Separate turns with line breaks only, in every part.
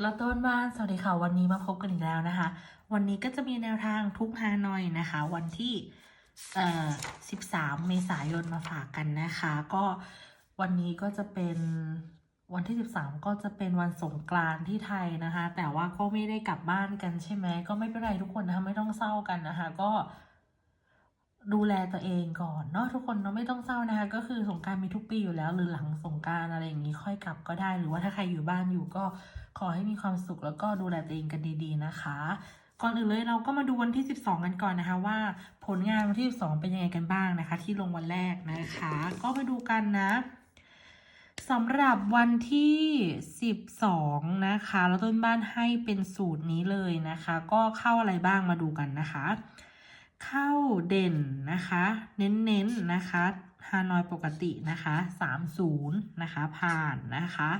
แล้วต้นบ้านสวัสดีค่ะวันนี้มาพบกันอีกแล้วนะคะ วันนี้ก็จะมีแนวทางทุกฮานอยนะคะ วันที่เอ่อ13 เมษายนมาฝากกันนะคะ ก็วันนี้ก็จะเป็นวันที่ 13 ก็จะเป็นวันสงกรานที่ไทยนะคะ แต่ว่าก็ไม่ได้กลับบ้านกันใช่ไหมก็ไม่เป็นไรทุกคนนะคะไม่ต้องเศร้ากันนะคะ ก็ ดูแลตัวเองก่อนเนาะทุกคนเนาะไม่ต้องเศร้านะคะก็คือสงการมีทุกปีอยู่แล้ว หรือหลังสงการอะไรอย่างนี้ค่อยกลับก็ได้ หรือว่าถ้าใครอยู่บ้านอยู่ก็ขอให้มีความสุขแล้วก็ดูแลตัวเองกันดีๆนะคะ ก่อนอื่นเลยเราก็มาดูวันที่ 12 กันก่อนนะคะว่า ผลงานวันที่ 12 เป็นยังไงกันบ้างนะคะ ที่ลงวันแรกนะคะ ก็มาดูกันนะสำหรับวันที่ 12 นะคะ แล้วต้นบ้านให้เป็นสูตรนี้เลยนะคะ ก็เข้าอะไรบ้างมาดูกันนะคะ เข้าเด่นนะคะ เน้นๆนะคะฮานอยปกตินะคะ30นะคะ ผ่านนะคะ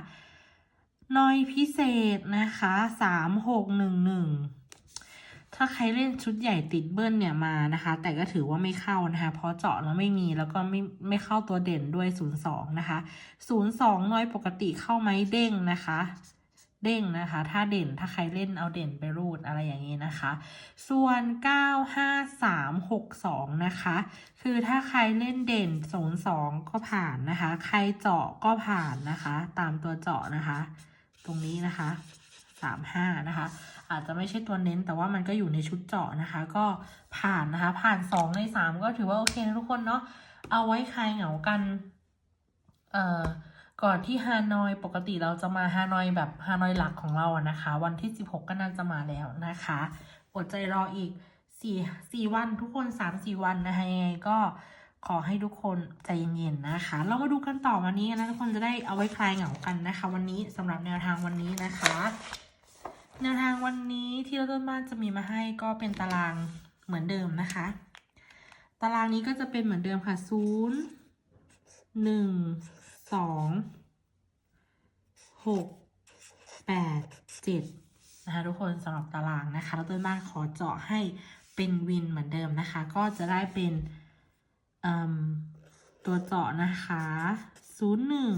นอยพิเศษนะคะ3611 ถ้าใครเล่นชุดใหญ่ติดเบิ้ลเนี่ยมานะคะ แต่ก็ถือว่าไม่เข้านะคะ เพราะเจาะแล้วไม่มีแล้วก็ไม่ไม่เข้าตัวเด่นด้วย 02 นะคะ 02 นอยปกติเข้าไหมเด้งนะคะ เด้งนะคะ ถ้าเด่นถ้าใครเล่นเอาเด่นไปรูดอะไรอย่างนี้นะคะ ส่วน 95362 นะคะ คือถ้าใครเล่นเด่น 02 ก็ผ่านนะคะ ใครเจาะก็ผ่านนะคะ ตามตัวเจาะนะคะ ตรงนี้นะคะ 35 นะคะ อาจจะไม่ใช่ตัวเน้นแต่ว่ามันก็อยู่ในชุดเจาะนะคะ ก็ผ่านนะคะ ผ่าน 2 ใน 3 ก็ถือว่าโอเคนะทุกคนเนาะ เอาไว้ใคลายเหงากัน เอ่อ ก่อนที่ฮานอยปกติเราจะมาฮานอยแบบฮานอยหลักของเราอะนะคะ วันที่ 16 ก็น่าจะมาแล้วนะคะอดใจรออีก4 4วันทุกคน3 4วันนะคะยังไงก็ขอให้ทุกคนใจเย็นๆนะคะ เรามาดูกันต่อวันนี้นะทุกคนจะได้เอาไว้คลายเหงากันนะคะ วันนี้สำหรับแนวทางวันนี้นะคะ แนวทางวันนี้ที่เราต้นบ้านจะมีมาให้ก็เป็นตารางเหมือนเดิมนะคะ ตารางนี้ก็จะเป็นเหมือนเดิมค่ะศูนย์หนึ่ง สองหกแปดเจ็ดนะคะทุกคนสำหรับตารางนะคะแล้วต้นบ้านขอเจาะให้เป็นวินเหมือนเดิมนะคะ ก็จะได้เป็นตัวเจาะนะคะศูนย์หนึ่ง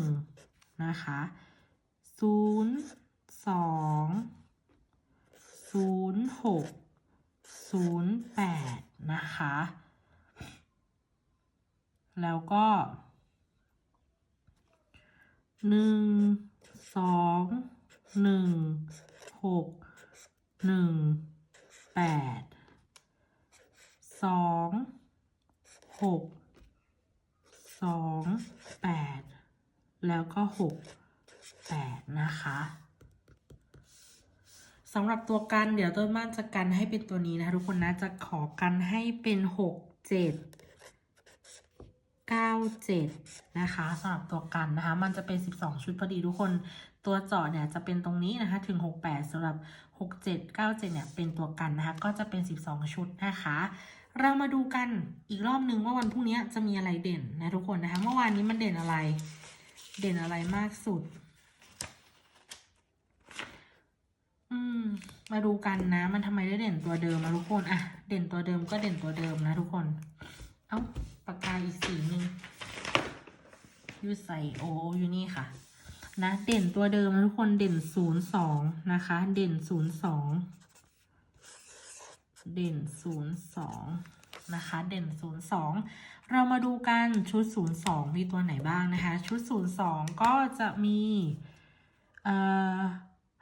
นะคะศูนย์สองศูนย์หกศูนย์แปดนะคะ แล้วก็ หนึ่งสองหนึ่งหกหนึ่งแปดสองหกสองแปดแล้วก็หกแปดนะคะสำหรับตัวกันเดี๋ยวต้นบ้านจะกันให้เป็นตัวนี้นะคะทุกคนนะจะขอกันให้เป็นหกเจ็ด 97 นะคะสำหรับตัวกันนะคะ มันจะเป็น 12 ชุดพอดีทุกคนตัวเจาะเนี่ยจะเป็นตรงนี้นะคะถึง 68สำหรับ 67 97 เนี่ยเป็นตัวกันนะคะ ก็จะเป็น 12 ชุดนะคะ เรามาดูกันอีกรอบนึงว่าวันพรุ่งนี้จะมีอะไรเด่นนะทุกคนนะคะเมื่อวานนี้มันเด่นอะไร เด่นอะไรมากสุด อืม มาดูกันนะ มันทำไมได้เด่นตัวเดิมมาทุกคนอะเด่นตัวเดิมก็เด่นตัวเดิมนะทุกคน เอ้าปากกาอีกสีหนึ่งยูใส่โออยู่นี่ค่ะ นะเด่นตัวเดิมนะทุกคนเด่นศูนย์สองนะคะ เด่นศูนย์สองเด่นศูนย์สองนะคะ เด่นศูนย์สองเรามาดูกันชุดศูนย์สองมีตัวไหนบ้างนะคะ ชุดศูนย์สองก็จะมีเอ่อ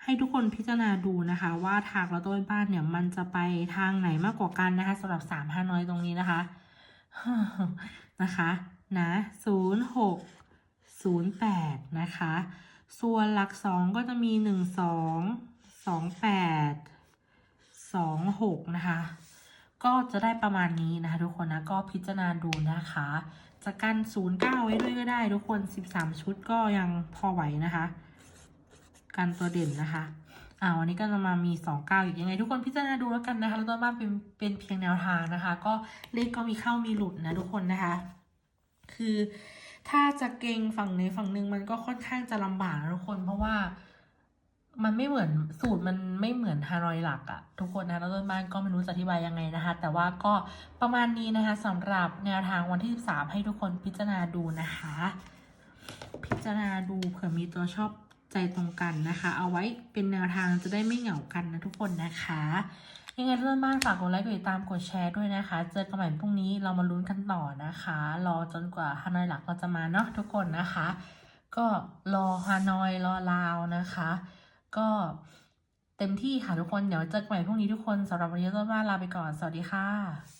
ให้ทุกคนพิจารณาดูนะคะ ว่าทางเราต้นบ้านเนี่ยมันจะไปทางไหนมากกว่ากันนะคะสำหรับสามฮาน้อยตรงนี้นะคะ นะคะนะศูนย์หกศูนย์แปดนะคะ ส่วนหลักสองก็จะมีหนึ่งสองสองแปดสองหกนะคะ ก็จะได้ประมาณนี้นะคะทุกคนนะ ก็พิจารณาดูนะคะจะกันศูนย์เก้าไว้ด้วยก็ได้ทุกคนสิบสามชุดก็ยังพอไหวนะคะ กันตัวเด่นนะคะ อ่าวันนี้ก็จะมามีสองเก้าอีกยังไง ทุกคนพิจารณาดูแล้วกันนะคะ แล้วต้นบ้านเป็นเป็นเพียงแนวทางนะคะ ก็เลขก็มีเข้ามีหลุดนะทุกคนนะคะ คือถ้าจะเก่งฝั่งไหนฝั่งหนึ่งมันก็ค่อนข้างจะลำบากนะทุกคน เพราะว่ามันไม่เหมือนสูตรมันไม่เหมือนฮารอยหลักอะทุกคนนะแล้วต้นบ้านก็ไม่รู้จะอธิบายยังไงนะคะ แต่ว่าก็ประมาณนี้นะคะสำหรับแนวทางวันที่ 13 ให้ทุกคนพิจารณาดูนะคะ พิจารณาดูเผื่อมีตัวชอบ ใจตรงกันนะคะ เอาไว้เป็นแนวทางจะได้ไม่เหงากันนะทุกคนนะคะยังไงเพื่อนบ้านฝากกดไลค์กดติดตามกดแชร์ด้วยนะคะ เจอกันใหม่พรุ่งนี้เรามาลุ้นกันต่อนะคะ รอจนกว่าฮานอยหลักเราจะมาเนาะทุกคนนะคะ ก็รอฮานอยรอลาวนะคะ ก็เต็มที่ค่ะทุกคนเดี๋ยวเจอกันใหม่พรุ่งนี้ทุกคนสำหรับวันนี้ต้นบ้านลาไปก่อนสวัสดีค่ะ